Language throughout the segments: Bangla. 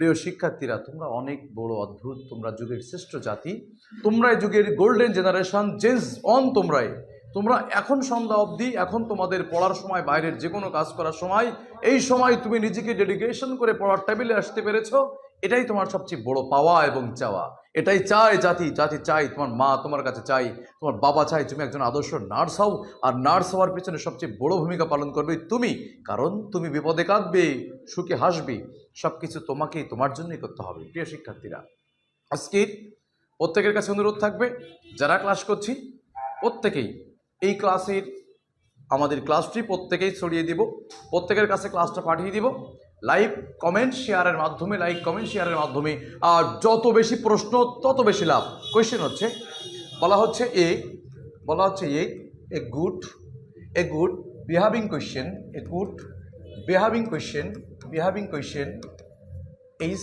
প্রিয় শিক্ষার্থীরা, তোমরা অনেক বড় অদ্ভুত, তোমরা যুগের শ্রেষ্ঠ জাতি, তোমরাই যুগের গোল্ডেন জেনারেশন জেন্স অন তোমরাই। তোমরা এখন সন্ধ্যা অবধি, এখন তোমাদের পড়ার সময়, বাইরের যে কোনো কাজ করার সময়, এই সময় তুমি নিজেকে ডেডিকেশন করে পড়ার টেবিলে আসতে পেরেছ এটাই তোমার সবচেয়ে বড় পাওয়া এবং চাওয়া। এটাই চায় জাতি জাতি চাই তোমার মা তোমার কাছে চাই তোমার বাবা চাই তুমি একজন আদর্শ নার্স হও, আর নার্স হওয়ার পেছনে সবচেয়ে বড় ভূমিকা পালন করবে তুমি। কারণ তুমি বিপদে কাঁদবে, সুখে হাসবে সব কিছু তোমাকেই তোমার জন্যই করতে হবে। প্রিয় শিক্ষার্থীরা আজকে প্রত্যেকের কাছে অনুরোধ থাকবে, যারা ক্লাস করছি, প্রত্যেকেই এই ক্লাসের আমাদের ক্লাসটি প্রত্যেকেই ছড়িয়ে দিব, প্রত্যেকের কাছে ক্লাসটা পাঠিয়ে দিব। লাইভ কমেন্ট শেয়ারের মাধ্যমে লাইক কমেন্ট শেয়ারের মাধ্যমে। আর যত বেশি প্রশ্ন, তত বেশি লাভ। কোয়েশ্চেন হচ্ছে, বলা হচ্ছে এ, বলা হচ্ছে a a good a good behaving question a good behaving question behaving question is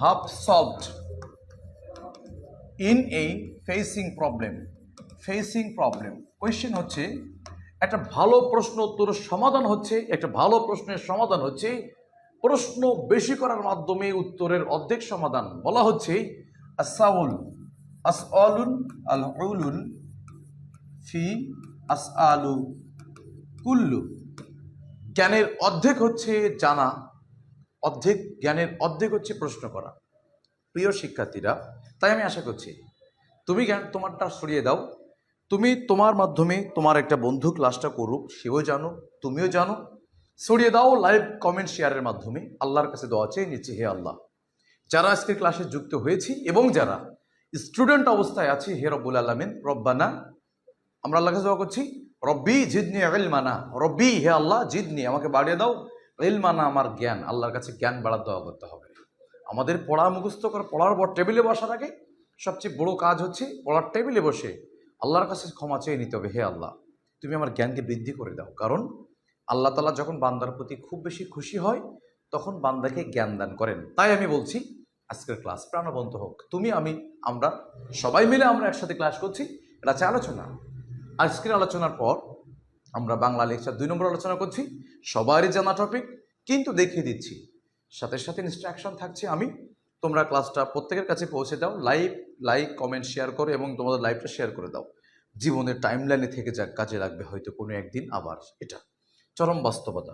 half solved in এই facing problem facing problem question হচ্ছে একটা ভালো প্রশ্ন উত্তরের সমাধান হচ্ছে একটা ভালো প্রশ্নের সমাধান হচ্ছে প্রশ্ন বেশি করার মাধ্যমে উত্তরের অর্ধেক সমাধান বলা হচ্ছে আসাউল আসআলুন আল উলুন ফি আস আলু কুল্লু। জ্ঞানের অর্ধেক হচ্ছে জানা অর্ধেক জ্ঞানের অর্ধেক হচ্ছে প্রশ্ন করা। প্রিয় শিক্ষার্থীরা তাই আমি আশা করছি তুমি জ্ঞান তোমারটা সরিয়ে দাও তুমি তোমার মাধ্যমে তোমার একটা বন্ধু ক্লাসটা করুক, সেও জানো তুমিও জানো সরিয়ে দাও লাইভ কমেন্ট শেয়ারের মাধ্যমে। আল্লাহর কাছে দোয়া চেয়ে নিচ্ছি, হে আল্লাহ। যারা আজকের ক্লাসে যুক্ত হয়েছি এবং যারা স্টুডেন্ট অবস্থায় আছি, হে রব্বুল আলমিন, রব্বানা, আমরা আল্লাহ কাছে দোয়া করছি, রব্বি জিদনি ইলমানা, রব্বি, হে আল্লাহ, জিদনি, আমাকে বাড়িয়ে দাও। ইলমানা আমার জ্ঞান, আল্লাহর কাছে জ্ঞান বাড়ার দোয়া করতে হবে। আমাদের পড়া মুখস্থ করে, পড়ার পর টেবিলে বসার আগে সবচেয়ে বড় কাজ হচ্ছে, পড়ার টেবিলে বসে আল্লাহর কাছে ক্ষমা চেয়ে নিতে হবে, হে আল্লাহ, তুমি আমার জ্ঞানকে বৃদ্ধি করে দাও। কারণ আল্লাহ তালা যখন বান্দার প্রতি খুব বেশি খুশি হয়, তখন বান্দাকে জ্ঞান দান করেন। তাই আমি বলছি, আজকের ক্লাস প্রাণবন্ত হোক। তুমি, আমি, আমরা সবাই মিলে আমরা একসাথে ক্লাস করছি, এটা হচ্ছে আলোচনা। আজকের আলোচনার পর আমরা বাংলা লেকচার দুই নম্বর আলোচনা করছি, সবারই জানা টপিক কিন্তু দেখিয়ে দিচ্ছি। সাথে সাথে ইনস্ট্রাকশন থাকছে, আমি তোমরা ক্লাসটা প্রত্যেকের কাছে পৌঁছে দাও লাইভ লাইক, কমেন্ট, শেয়ার করো এবং তোমাদের লাইভটা শেয়ার করে দাও। জীবনের টাইমলাইনে থেকে যাক কাজে লাগবে হয়তো কোনো একদিন, আবার এটা। চরম বাস্তবতা।